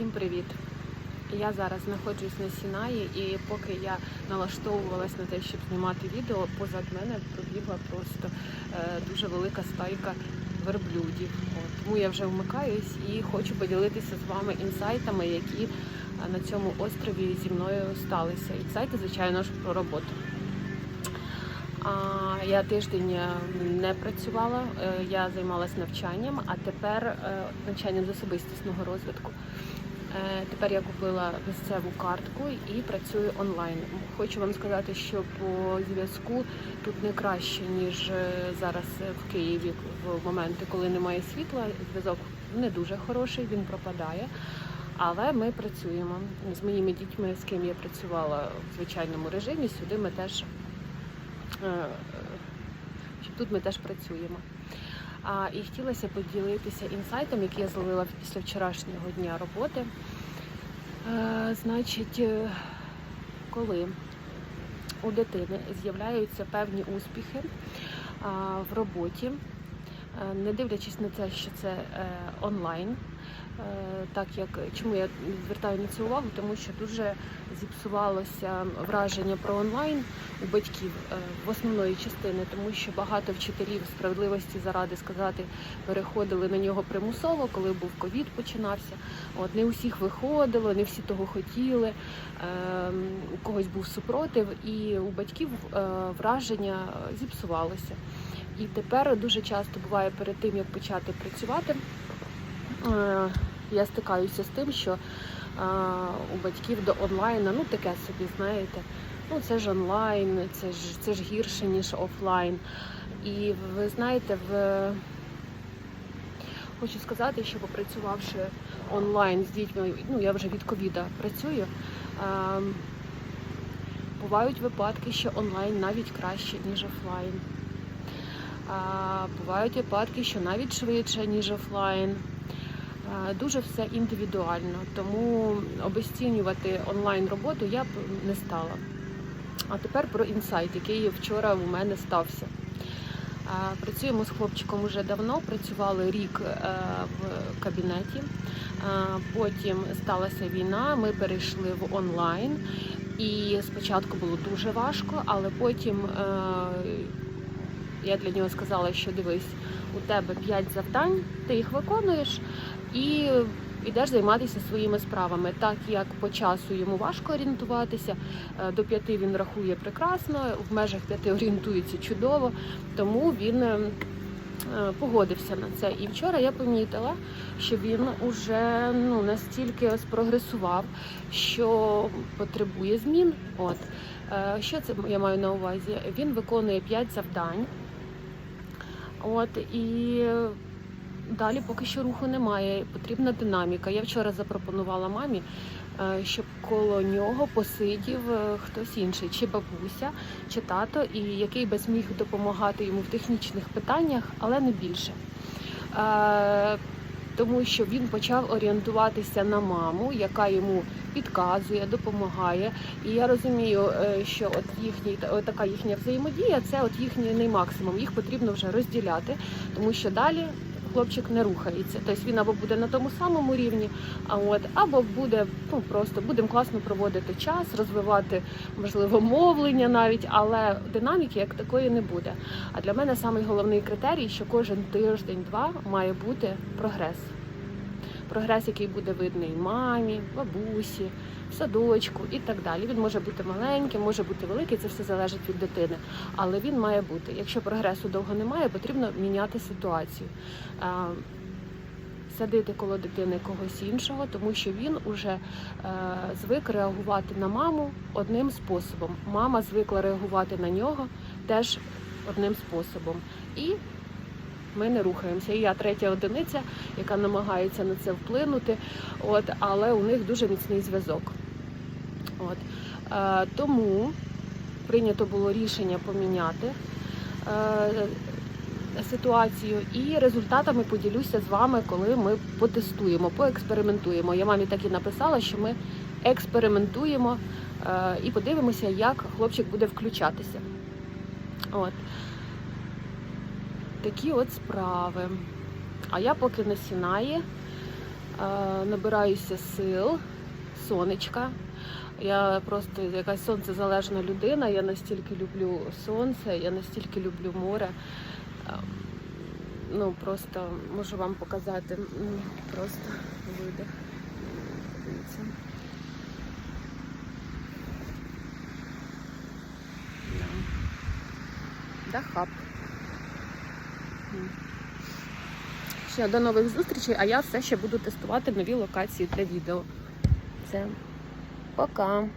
Всім привіт! Я зараз знаходжусь на Сінаї, і поки я налаштовувалась на те, щоб знімати відео, позад мене пробігла просто е, дуже велика стайка верблюдів. От, тому я вже вмикаюсь і хочу поділитися з вами інсайтами, які е, на цьому острові зі мною сталися. Інсайти, звичайно ж, про роботу. Я тиждень е, не працювала, е, я займалася навчанням, а тепер навчанням з особистісного розвитку. Е, Тепер я купила місцеву картку і працюю онлайн. Хочу вам сказати, що по зв'язку тут не краще ніж е, зараз в Києві в моменти, коли немає світла. Зв'язок не дуже хороший, він пропадає. Але ми працюємо з моїми дітьми, з ким я працювала в звичайному режимі. Сюди ми теж е, тут ми теж працюємо. А, і хотілося поділитися інсайтом, який я зловила після вчорашнього дня роботи. Е, значить, е, коли у дитини з'являються певні успіхи в роботі, не дивлячись на те, що це е, онлайн, е, так як чому я звертаю на це увагу, тому що дуже зіпсувалося враження про онлайн у батьків е, в основної частини, тому що багато вчителів справедливості заради сказати переходили на нього примусово, коли був ковід починався. От не усіх виходило, не всі того хотіли. е, У когось був супротив, і у батьків е, враження зіпсувалося. І тепер дуже часто буває перед тим, як почати працювати, е, я стикаюся з тим, що у батьків до онлайна, ну таке собі, знаєте, ну це ж онлайн, це ж це ж гірше, ніж офлайн. І ви знаєте, в хочу сказати, що попрацювавши онлайн з дітьми, ну я вже від ковіда працюю. Бувають випадки, що онлайн навіть краще, ніж офлайн. Бувають випадки, що навіть швидше, ніж офлайн. Дуже все індивідуально, тому обесцінювати онлайн роботу я б не стала. А тепер про інсайт, який вчора у мене стався. Працюємо з хлопчиком уже давно, працювали рік е, в кабінеті. Потім сталася війна, ми перейшли в онлайн. І спочатку було дуже важко, але потім е, я для нього сказала, що дивись, у тебе 5 завдань, ти їх виконуєш і йдеш займатися своїми справами. Так як по часу йому важко орієнтуватися, е, до п'яти він рахує прекрасно, в межах п'яти орієнтується чудово, тому він е, погодився на це. І вчора я помітила, що він уже ну настільки спрогресував, що потребує змін. От Е, що це я маю на увазі? Він виконує 5 завдань. От і далі поки що руху немає. Потрібна динаміка. Я вчора запропонувала мамі, е, щоб коло нього посидів е, хтось інший, чи бабуся, чи тато, і який би зміг допомагати йому в технічних питаннях, але не більше. Тому що він почав орієнтуватися на маму, яка йому підказує, допомагає. І я розумію, е, що от їхній от така їхня взаємодія це от їхній максимум. Їх потрібно вже розділяти, тому що далі хлопчик не рухається. Тобто він або буде на тому самому рівні, а от або буде ну просто будемо класно проводити час, розвивати можливо мовлення навіть, але динаміки як такої не буде. А для мене найголовніший критерій, що кожен тиждень-два має бути прогрес. Прогрес, який буде видний мамі, бабусі, садочку і так далі. Він може бути маленьким, може бути великий, це все залежить від дитини. Але він має бути. Якщо прогресу довго немає, потрібно міняти ситуацію. Садити коло дитини когось іншого, тому що він уже е, звик реагувати на маму одним способом. Мама звикла реагувати на нього теж одним способом. І ми не рухаємося. І я третя одиниця, яка намагається на це вплинути, от, але у них дуже міцний зв'язок. От. Е, тому прийнято було рішення поміняти е, ситуацію і результатами поділюся з вами, коли ми потестуємо, поекспериментуємо. Я мамі так і написала, що ми експериментуємо е, і подивимося, як хлопчик буде включатися. От. Такі от справи. А я поки на Сінаї. е, набираюся сил, сонечка. Я просто якась сонцезалежна людина. Я настільки люблю сонце, я настільки люблю море. Е, Ну, просто можу вам показати. Просто видих. Дивіться. Да. Ще до нових зустрічей, а я все ще буду тестувати нові локації для відео. Все. Пока.